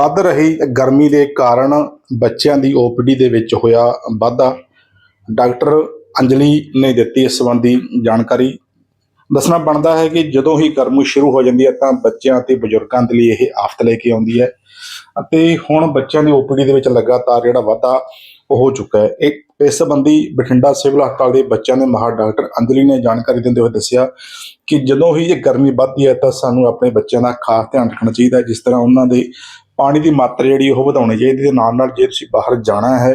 ਵੱਧ ਰਹੀ ਗਰਮੀ ਦੇ ਕਾਰਨ ਬੱਚਿਆਂ ਦੀ ਓਪੀਡੀ ਦੇ ਵਿੱਚ ਹੋਇਆ ਵਾਧਾ। ਡਾਕਟਰ ਅੰਜਲੀ ਨੇ ਦਿੱਤੀ ਇਸ ਸੰਬੰਧੀ ਜਾਣਕਾਰੀ। ਦੱਸਣਾ ਬਣਦਾ ਹੈ ਕਿ ਜਦੋਂ ਹੀ ਗਰਮੀ ਸ਼ੁਰੂ ਹੋ ਜਾਂਦੀ ਹੈ ਤਾਂ ਬੱਚਿਆਂ ਅਤੇ ਬਜ਼ੁਰਗਾਂ ਦੇ ਲਈ ਇਹ ਆਫਤ ਲੈ ਕੇ ਆਉਂਦੀ ਹੈ ਅਤੇ ਹੁਣ ਬੱਚਿਆਂ ਦੀ ਓਪੀਡੀ ਦੇ ਵਿੱਚ ਲਗਾਤਾਰ ਜਿਹੜਾ ਵਾਧਾ ਉਹ ਹੋ ਚੁੱਕਾ ਹੈ। ਇੱਕ ਇਸ ਸੰਬੰਧੀ ਬਠਿੰਡਾ ਸਿਵਲ ਹਸਪਤਾਲ ਦੇ ਬੱਚਿਆਂ ਦੇ ਮਾਹਰ ਡਾਕਟਰ ਅੰਜਲੀ ਨੇ ਜਾਣਕਾਰੀ ਦਿੰਦੇ ਹੋਏ ਦੱਸਿਆ ਕਿ ਜਦੋਂ ਹੀ ਇਹ ਗਰਮੀ ਵੱਧਦੀ ਹੈ ਤਾਂ ਸਾਨੂੰ ਆਪਣੇ ਬੱਚਿਆਂ ਦਾ ਖਾਸ ਧਿਆਨ ਰੱਖਣਾ ਚਾਹੀਦਾ ਹੈ, ਜਿਸ ਤਰ੍ਹਾਂ ਉਹਨਾਂ ਦੇ ਪਾਣੀ ਦੀ ਮਾਤਰਾ ਜਿਹੜੀ ਉਹ ਵਧਾਉਣੀ ਚਾਹੀਦੀ ਤੇ ਨਾਲ ਨਾਲ ਜੇ ਤੁਸੀਂ ਬਾਹਰ ਜਾਣਾ ਹੈ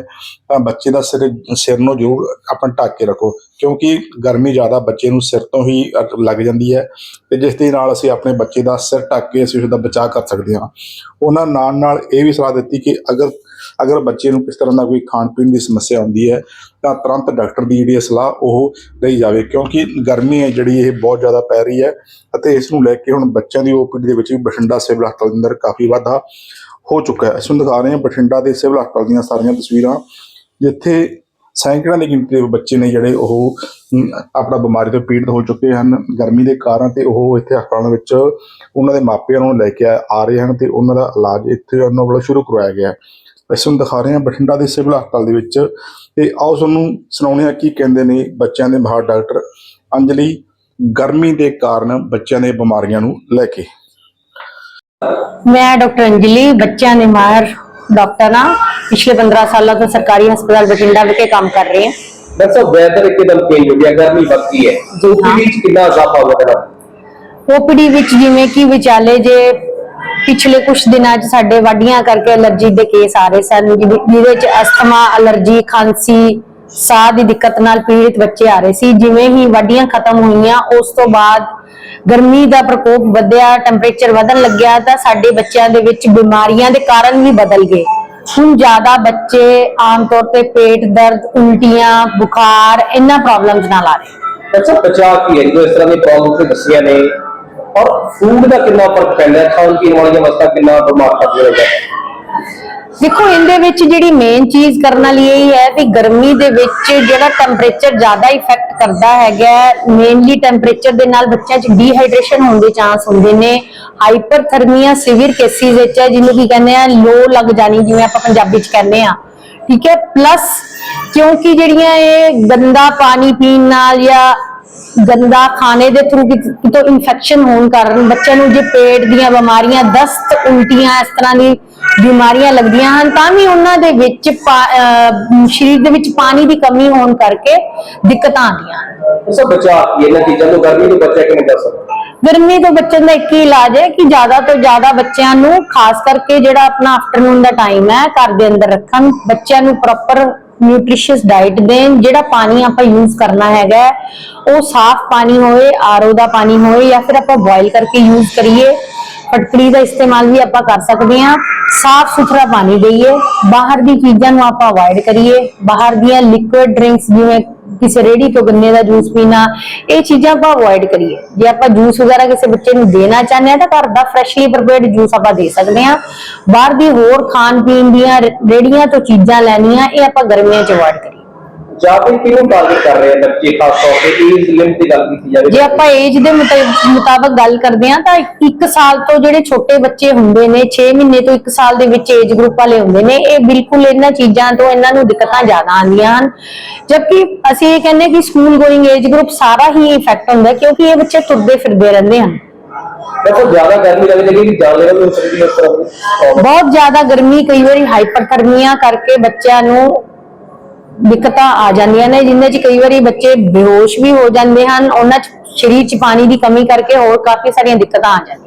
ਤਾਂ ਬੱਚੇ ਦਾ ਸਿਰ ਸਿਰ ਨੂੰ ਜ਼ਰੂਰ ਆਪਾਂ ਢੱਕ ਕੇ ਰੱਖੋ। ਕਿਉਂਕਿ ਗਰਮੀ ਜ਼ਿਆਦਾ ਬੱਚੇ ਨੂੰ ਸਿਰ ਤੋਂ ਹੀ ਅ- ਲੱਗ ਜਾਂਦੀ ਹੈ ਤੇ ਜਿਸ ਦੇ ਨਾਲ ਅਸੀਂ ਆਪਣੇ ਬੱਚੇ ਦਾ ਸਿਰ ਢੱਕ ਕੇ ਅਸੀਂ ਉਸ ਦਾ ਬਚਾਅ ਕਰ ਸਕਦੇ ਹਾਂ। ਉਹਨਾਂ ਨਾਲ ਨਾਲ ਇਹ ਵੀ ਸਲਾਹ ਦਿੱਤੀ ਕਿ ਅਗਰ ਅਗਰ ਬੱਚੇ ਨੂੰ ਕਿਸ ਤਰ੍ਹਾਂ ਦਾ ਕੋਈ ਖਾਣ ਪੀਣ ਦੀ ਸਮੱਸਿਆ ਆਉਂਦੀ ਹੈ, ਤਾਂ ਤੁਰੰਤ ਡਾਕਟਰ ਦੀ ਜਿਹੜੀ ਹੈ ਸਲਾਹ ਉਹ ਲਈ ਜਾਵੇ ਕਿਉਂਕਿ ਗਰਮੀ ਹੈ ਜਿਹੜੀ ਇਹ ਬਹੁਤ ਜ਼ਿਆਦਾ ਪੈ ਰਹੀ ਹੈ ਅਤੇ ਇਸ ਨੂੰ ਲੈ ਕੇ ਹੁਣ ਬੱਚਿਆਂ ਦੀ ਓਪੀਡੀ ਦੇ ਵਿੱਚ ਵੀ ਬਠਿੰਡਾ ਸਿਵਲ ਹਸਪਤਾਲ ਦੇ ਅੰਦਰ ਕਾਫੀ ਵਾਧਾ ਹੋ ਚੁੱਕਾ ਹੈ। ਅਸੀਂ ਦਿਖਾ ਰਹੇ ਹਾਂ ਬਠਿੰਡਾ ਦੇ ਸਿਵਲ ਹਸਪਤਾਲ ਦੀਆਂ ਸਾਰੀਆਂ ਤਸਵੀਰਾਂ ਜਿੱਥੇ ਸੈਂਕੜਿਆਂ ਦੀ ਗਿਣਤੀ ਦੇ ਬੱਚੇ ਨੇ ਜਿਹੜੇ ਉਹ ਆਪਣਾ ਬਿਮਾਰੀ ਤੋਂ ਪੀੜਤ ਹੋ ਚੁੱਕੇ ਹਨ। ਗਰਮੀ ਦੇ ਕਾਰਨ ਤੇ ਉਹ ਇੱਥੇ ਹਸਪਤਾਲਾਂ ਵਿੱਚ ਉਹਨਾਂ ਦੇ ਮਾਪਿਆਂ ਨੂੰ ਲੈ ਕੇ ਆ ਰਹੇ ਹਨ ਤੇ ਉਹਨਾਂ ਦਾ ਇਲਾਜ ਇੱਥੇ ਉਹਨਾਂ ਵੱਲੋਂ ਸ਼ੁਰੂ ਕਰਵਾਇਆ ਗਿਆ। ਅਸੀਂ ਹੁਣ ਦਿਖਾ ਰਹੇ ਹਾਂ ਬਠਿੰਡਾ ਦੇ ਸਿਵਲ ਹਸਪਤਾਲ ਦੇ ਵਿੱਚ ਤੇ ਆਓ ਤੁਹਾਨੂੰ ਸੁਣਾਉਂਦੇ ਹਾਂ ਕੀ ਕਹਿੰਦੇ ਨੇ ਬੱਚਿਆਂ ਦੇ ਮਾਹਰ ਡਾਕਟਰ ਅੰਜਲੀ, ਗਰਮੀ ਦੇ ਕਾਰਨ ਬੱਚਿਆਂ ਦੇ ਬਿਮਾਰੀਆਂ ਨੂੰ ਲੈ ਕੇ। ਮੈਂ ਡਾਕਟਰ ਅੰਜਲੀ, ਬੱਚਿਆਂ ਦੇ ਮਾਹਰ ਡਾਕਟਰ ਹਾਂ। ਪਿਛਲੇ 15 ਸਾਲਾਂ ਤੋਂ ਸਰਕਾਰੀ ਹਸਪਤਾਲ ਬਠਿੰਡਾ ਵਿਖੇ ਕੰਮ ਕਰ ਰਹੀ ਹਾਂ। ਸਾਹਿਬ ਵੈਦਰ ਇੱਕਦਮ ਚੇਂਜ ਹੋ ਗਿਆ? ਗਰਮੀ ਵੱਧਦੀ ਹੈ। ਉਹਦੇ ਵਿੱਚ ਕਿੰਨਾ ਇਜ਼ਾਫਾ ਹੋ ਗਿਆ ਓਪੀਡੀ ਵਿੱਚ ਜਿਵੇਂ ਕਿ ਵਿਚਾਲੇ ਜੇ ਪਿਛਲੇ ਕੁਝ ਦਿਨਾਂ 'ਚ ਸਾਡੇ ਵਾਢੀਆਂ ਕਰਕੇ ਅਲਰਜੀ ਦੇ ਕੇਸ ਆ ਰਹੇ ਸਨ ਜਿਹਦੇ 'ਚ ਅਸਥਮਾ ਅਲਰਜੀ ਖਾਂਸੀ ਸਾਹ ਦੀ ਦਿੱਕਤ ਨਾਲ ਪੀੜਿਤ ਬੱਚੇ ਆ ਰਹੇ ਸੀ। ਜਿਵੇਂ ਹੀ ਵਾਢੀਆਂ ਖਤਮ ਹੋਈਆਂ ਉਸ ਤੋਂ ਬਾਅਦ ਗਰਮੀ ਦਾ ਪ੍ਰਕੋਪ ਵਧਿਆ ਟੈਂਪਰੇਚਰ ਵਧਣ ਲੱਗਿਆ ਤਾਂ ਸਾਡੇ ਬੱਚਿਆਂ ਦੇ ਵਿੱਚ ਬਿਮਾਰੀਆਂ ਦੇ ਕਾਰਨ ਵੀ ਬਦਲ ਗਏ। ਹੁਣ ਜ਼ਿਆਦਾ ਬੱਚੇ ਆਮ ਤੌਰ ਤੇ ਪੇਟ ਦਰਦ ਉਲਟੀਆਂ ਬੁਖਾਰ ਇਹਨਾਂ ਪ੍ਰੋਬਲਮਸ ਨਾਲ ਆ ਰਹੇ ਅੱਛਾ ਬਚਾਅ ਕੀ ਹੈ? ਜੋ ਇਸ ਤਰ੍ਹਾਂ ਦੀ ਪ੍ਰੋਬਲਮ ਦੱਸੀਆਂ ਨੇ ਔਰ ਫੂਡ ਦਾ ਕਿੰਨਾ ਫ਼ਰਕ ਪੈਂਦਾ ਹੈ? ਖਾਣ ਪੀਣ ਵਾਲੀਆਂ ਵਸਤਾਂ ਕਿੰਨਾ ਬਿਮਾਰ ਕਰਦੇ ਰਹਿੰਦਾ ਦੇਖੋ ਇਹਦੇ ਵਿੱਚ ਜਿਹੜੀ ਮੇਨ ਚੀਜ਼ ਕਰਨ ਵਾਲੀ ਇਹ ਹੈ ਕਿ ਗਰਮੀ ਦੇ ਵਿੱਚ ਜਿਹੜਾ ਟੈਂਪਰੇਚਰ ਜ਼ਿਆਦਾ ਇਫੈਕਟ ਕਰਦਾ ਹੈਗਾ ਮੇਨਲੀ ਟੈਂਪਰੇਚਰ ਦੇ ਨਾਲ ਬੱਚਿਆਂ 'ਚ ਡੀਹਾਈਡਰੇਸ਼ਨ ਹੋਣ ਦੇ ਚਾਂਸ ਹੁੰਦੇ ਨੇ ਹਾਈਪਰਥਰਮੀਆ ਸਿਵੀਅਰ ਕੇਸਿਸ ਵਿੱਚ ਹੈ, ਜਿਹਨੂੰ ਕੀ ਕਹਿੰਦੇ ਆ, ਲੋ ਲੱਗ ਜਾਣੀ, ਜਿਵੇਂ ਆਪਾਂ ਪੰਜਾਬੀ 'ਚ ਕਹਿੰਦੇ ਆ। ਠੀਕ ਹੈ? ਪਲੱਸ ਕਿਉਂਕਿ ਜਿਹੜੀਆਂ ਇਹ ਗੰਦਾ ਪਾਣੀ ਪੀਣ ਨਾਲ ਜਾਂ ਗੰਦਾ ਖਾਣੇ ਦੇ ਥਰੂ ਕਿਤੋਂ ਇਨਫੈਕਸ਼ਨ ਹੋਣ ਕਾਰਨ ਬੱਚਿਆਂ ਨੂੰ ਜੇ ਪੇਟ ਦੀਆਂ ਬਿਮਾਰੀਆਂ ਦਸਤ ਉਲਟੀਆਂ ਇਸ ਤਰ੍ਹਾਂ ਦੀ ਬਿਮਾਰੀਆਂ ਲੱਗਦੀਆਂ ਹਨ ਤਾਂ ਵੀ ਉਹਨਾਂ ਦੇ ਵਿੱਚ ਸਰੀਰ ਦੇ ਵਿੱਚ ਪਾਣੀ ਦੀ ਕਮੀ ਹੋਣ ਕਰਕੇ ਦਿੱਕਤਾਂ ਆਉਂਦੀਆਂ ਹਨ। ਕੀ ਹੈ ਇਹਨਾਂ ਚੀਜ਼ਾਂ ਤੋਂ ਗਰਮੀ ਤੋਂ ਬਚਿਆ ਕਿਵੇਂ ਕਰ ਸਕਦਾ? ਗਰਮੀ ਤੋਂ ਬਚਣ ਦਾ ਇੱਕ ਹੀ ਇਲਾਜ ਹੈ ਕਿ ਜ਼ਿਆਦਾ ਤੋਂ ਜ਼ਿਆਦਾ ਬੱਚਿਆਂ ਨੂੰ ਖਾਸ ਕਰਕੇ ਜਿਹੜਾ ਆਪਣਾ ਆਫਟਰਨੂਨ ਦਾ ਟਾਈਮ ਹੈ ਘਰ ਦੇ ਅੰਦਰ ਰੱਖਣ ਬੱਚਿਆਂ ਨੂੰ ਪ੍ਰੋਪਰ ਨਿਊਟ੍ਰੀਸ਼ੀਅਸ ਡਾਈਟ ਦੇਣ ਜਿਹੜਾ ਪਾਣੀ ਆਪਾਂ ਯੂਜ਼ ਕਰਨਾ ਹੈਗਾ ਉਹ ਸਾਫ਼ ਪਾਣੀ ਹੋਏ ਆਰਓ ਦਾ ਪਾਣੀ ਹੋਏ ਜਾਂ ਫਿਰ ਆਪਾਂ ਬੋਇਲ ਕਰਕੇ ਯੂਜ਼ ਕਰੀਏ। ਫਟਕੜੀ ਦਾ ਇਸਤੇਮਾਲ ਵੀ ਆਪਾਂ ਕਰ ਸਕਦੇ ਹਾਂ। ਸਾਫ਼ ਸੁਥਰਾ ਪਾਣੀ ਦੇਈਏ। ਬਾਹਰ ਦੀ ਚੀਜ਼ਾਂ ਨੂੰ ਆਪਾਂ ਅਵੋਇਡ ਕਰੀਏ। ਬਾਹਰ ਦੀਆਂ ਲਿਕੁਇਡ ਡਰਿੰਕਸ ਜਿਵੇਂ ਕਿਸੇ ਰੇੜੀ ਤੋਂ ਗੰਨੇ ਦਾ ਜੂਸ ਪੀਣਾ, ਇਹ ਚੀਜ਼ਾਂ ਆਪਾਂ ਅਵੋਇਡ ਕਰੀਏ। ਜੇ ਆਪਾਂ ਜੂਸ ਵਗੈਰਾ ਕਿਸੇ ਬੱਚੇ ਨੂੰ ਦੇਣਾ ਚਾਹੁੰਦੇ ਹਾਂ ਤਾਂ ਘਰ ਦਾ ਫਰੈਸ਼ਲੀ ਪ੍ਰਿਪੇਅਰਡ ਜੂਸ ਆਪਾਂ ਦੇ ਸਕਦੇ ਹਾਂ। ਬਾਹਰ ਦੀ ਹੋਰ ਖਾਣ ਪੀਣ ਦੀਆਂ ਰ- ਰੇੜੀਆਂ ਤੋਂ ਚੀਜ਼ਾਂ ਲੈਣੀਆਂ, ਇਹ ਆਪਾਂ ਗਰਮੀਆਂ 'ਚ ਅਵੋਇਡ ਕਰੀਏ। ਜਾਂ ਫਿਰ ਕਿਹਨੂੰ ਟਾਰਗੇਟ ਕਰ ਰਹੇ ਆ ਬੱਚੇ? ਖਾਸ ਤੌਰ ਤੇ ਏਜ ਲਿਮਟ ਦੀ ਗੱਲ ਕੀਤੀ ਜਾਵੇ ਜੇ ਆਪਾਂ ਏਜ ਦੇ ਮੁਤਾ- ਮੁਤਾਬਕ ਗੱਲ ਕਰਦੇ ਹਾਂ ਤਾਂ 1 ਸਾਲ ਤੋਂ ਜਿਹੜੇ ਛੋਟੇ ਬੱਚੇ ਹੁੰਦੇ ਨੇ 6 ਮਹੀਨੇ ਤੋਂ 1 ਸਾਲ ਦੇ ਵਿੱਚ ਏਜ ਗਰੁੱਪ ਵਾਲੇ ਹੁੰਦੇ ਨੇ ਇਹ ਬਿਲਕੁਲ ਇਹਨਾਂ ਚੀਜ਼ਾਂ ਤੋਂ ਇਹਨਾਂ ਨੂੰ ਦਿੱਕਤਾਂ ਜ਼ਿਆਦਾ ਆਉਂਦੀਆਂ ਹਨ। ਜਦਕਿ ਅਸੀਂ ਇਹ ਕਹਿੰਦੇ ਕਿ ਸਕੂਲ ਗੋਇੰਗ ਏਜ ਗਰੁੱਪ ਸਾਰਾ ਹੀ ਇਫੈਕਟ ਹੁੰਦਾ ਹੈ ਕਿਉਂਕਿ ਇਹ ਬੱਚੇ ਤੁਰਦੇ ਫਿਰਦੇ ਰਹਿੰਦੇ ਹਨ। ਦੇਖੋ ਜ਼ਿਆਦਾ ਗਰਮੀ ਲੱਗਦੀ ਹੈ ਕਿ ਜਾਨਲੇਵਾ ਵੀ ਹੋ ਸਕਦੀ ਹੈ ਇਸ ਤਰ੍ਹਾਂ ਦੀ problem। ਬਹੁਤ ਜ਼ਿਆਦਾ ਗਰਮੀ ਕਈ ਵਾਰੀ ਹਾਈਪਰਥਰਮੀਆ ਕਰਕੇ ਬੱਚਿਆਂ ਨੂੰ ਦਿੱਕਤਾਂ ਆ ਜਾਂਦੀਆਂ ਨੇ ਜਿਨ੍ਹਾਂ 'ਚ ਕਈ ਵਾਰੀ ਬੱਚੇ ਬੇਹੋਸ਼ ਵੀ ਹੋ ਜਾਂਦੇ ਹਨ, ਉਹਨਾਂ 'ਚ ਸਰੀਰ 'ਚ ਪਾਣੀ ਦੀ ਕਮੀ ਕਰਕੇ ਹੋਰ ਕਾਫੀ ਸਾਰੀਆਂ ਦਿੱਕਤਾਂ ਆ ਜਾਂਦੀਆਂ